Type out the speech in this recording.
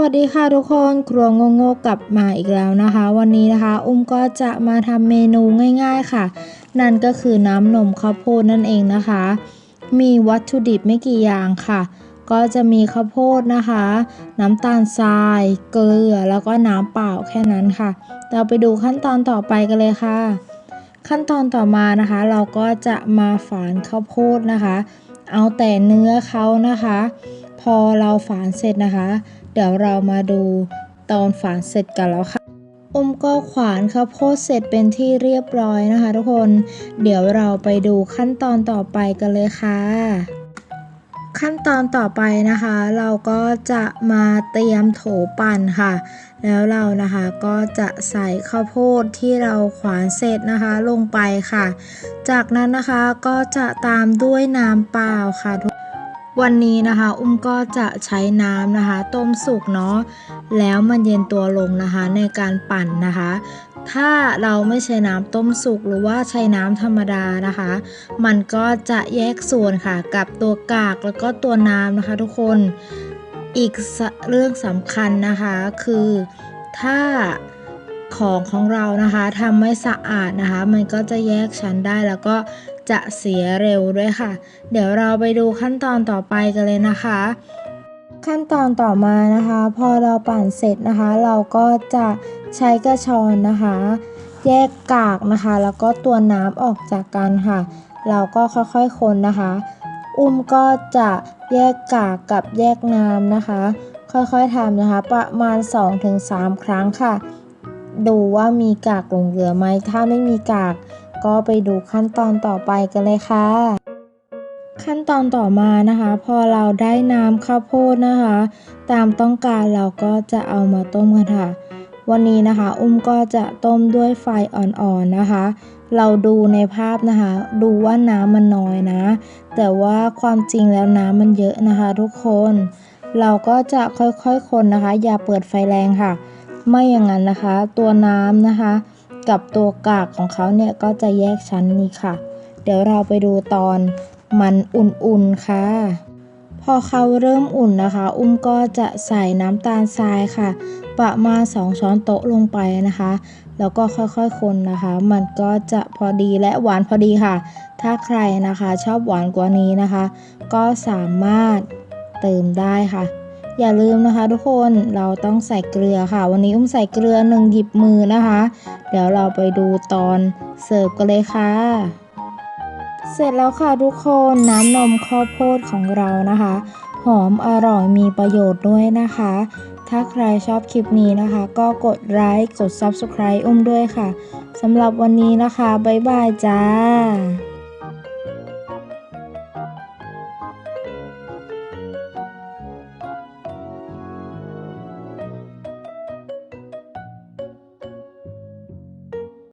วัสดีค่ะทุกคนครัวงงๆกลับมาอีกแล้วนะคะ วันนี้นะคะ อุ้มก็จะมาทำเมนูง่าย ๆค่ะ นั่นก็คือน้ำนมข้าวโพดนั่นเองนะคะ มีวัตถุดิบไม่กี่อย่างค่ะ ก็จะมีข้าวโพดนะคะ น้ำตาลทราย เกลือแล้วก็น้ำเปล่าแค่นั้นค่ะ เราไปดูขั้นตอนต่อไปกันเลยค่ะ ขั้นตอนต่อมานะคะ เราก็จะมาฝานข้าวโพดนะคะ เอาแต่เนื้อเขานะคะ พอเราฝานเสร็จนะคะ เดี๋ยวเรามาดูตอนฝานเสร็จกันแล้วค่ะอุ้มก็ขวานข้าวโพดเสร็จเป็นที่เรียบร้อยนะคะ ทุกคน เดี๋ยวเราไปดูขั้นตอนต่อไปกันเลยค่ะ ขั้นตอนต่อไปนะคะ เราก็จะมาเตรียมโถปั่นค่ะ แล้วเรานะคะก็จะใส่ข้าวโพดที่เราขวานเสร็จนะคะลงไปค่ะ จากนั้นนะคะก็จะตามด้วยน้ำเปล่าค่ะทุก วันนี้นะคะอุ้มก็จะใช้น้ำนะคะ ต้มสุกเนาะแล้วมันเย็นตัวลงนะคะในการปั่นนะคะ ถ้าเราไม่ใช้น้ำต้มสุกหรือว่าใช้น้ำธรรมดานะคะ มันก็จะแยกส่วนค่ะกับตัวกากแล้วก็ตัวน้ำนะคะ ทุกคนอีกเรื่องสำคัญนะคะคือถ้าของของเรานะคะทำไม่สะอาดนะคะ มันก็จะแยกชั้นได้แล้วก็ จะเสียเร็วด้วยค่ะ เดี๋ยวเราไปดูขั้นตอนต่อไปกันเลยนะคะ ขั้นตอนต่อมานะคะ พอเราปั่นเสร็จนะคะ เราก็จะใช้กระชอนนะคะ แยกกากนะคะ แล้วก็ตัวน้ำออกจากกันค่ะ เราก็ค่อยๆคนนะคะ อุ้มก็จะแยกกากกับแยกน้ำนะคะ ค่อยๆทำนะคะ ประมาณ 2-3 ครั้งค่ะ ดูว่ามีกากหลงเหลือไหมถ้าไม่มีกาก ก็ไปดูขั้นตอนต่อไปกันเลยค่ะ ขั้นตอนต่อมานะคะ พอเราได้น้ำข้าวโพดนะคะ ตามต้องการเราก็จะเอามาต้มกันค่ะ วันนี้นะคะ อุ้มก็จะต้มด้วยไฟอ่อนๆนะคะ เราดูในภาพนะคะ ดูว่าน้ำมันน้อยนะ แต่ว่าความจริงแล้วน้ำมันเยอะนะคะทุกคน เราก็จะค่อยๆคนนะคะ อย่าเปิดไฟแรงค่ะ ไม่อย่างนั้นนะคะ ตัวน้ำนะคะ กับตัวกากของเขาเนี่ยก็จะแยกชั้นนี้ค่ะ เดี๋ยวเราไปดูตอนมันอุ่นๆค่ะ พอเขาเริ่มอุ่นนะคะ อุ้มก็จะใส่น้ำตาลทรายค่ะ ประมาณ 2 ช้อนโต๊ะลงไปนะคะ แล้วก็ค่อยๆคนนะคะ มันก็จะพอดีและหวานพอดีค่ะ ถ้าใครนะคะชอบหวานกว่านี้นะคะ ก็สามารถเติมได้ค่ะ อย่าลืมนะคะ ทุกคนเราต้องใส่เกลือค่ะ วันนี้อุ้มใส่เกลือหนึ่งหยิบมือนะคะ เดี๋ยวเราไปดูตอนเสิร์ฟกันเลยค่ะ เสร็จแล้วค่ะทุกคนน้ำนมข้าวโพดของเรานะคะ หอมอร่อยมีประโยชน์ด้วยนะคะ ถ้าใครชอบคลิปนี้นะคะ ก็กดไลค์กด Subscribe อุ้มด้วยค่ะสำหรับวันนี้นะคะ บ๊ายบายจ้า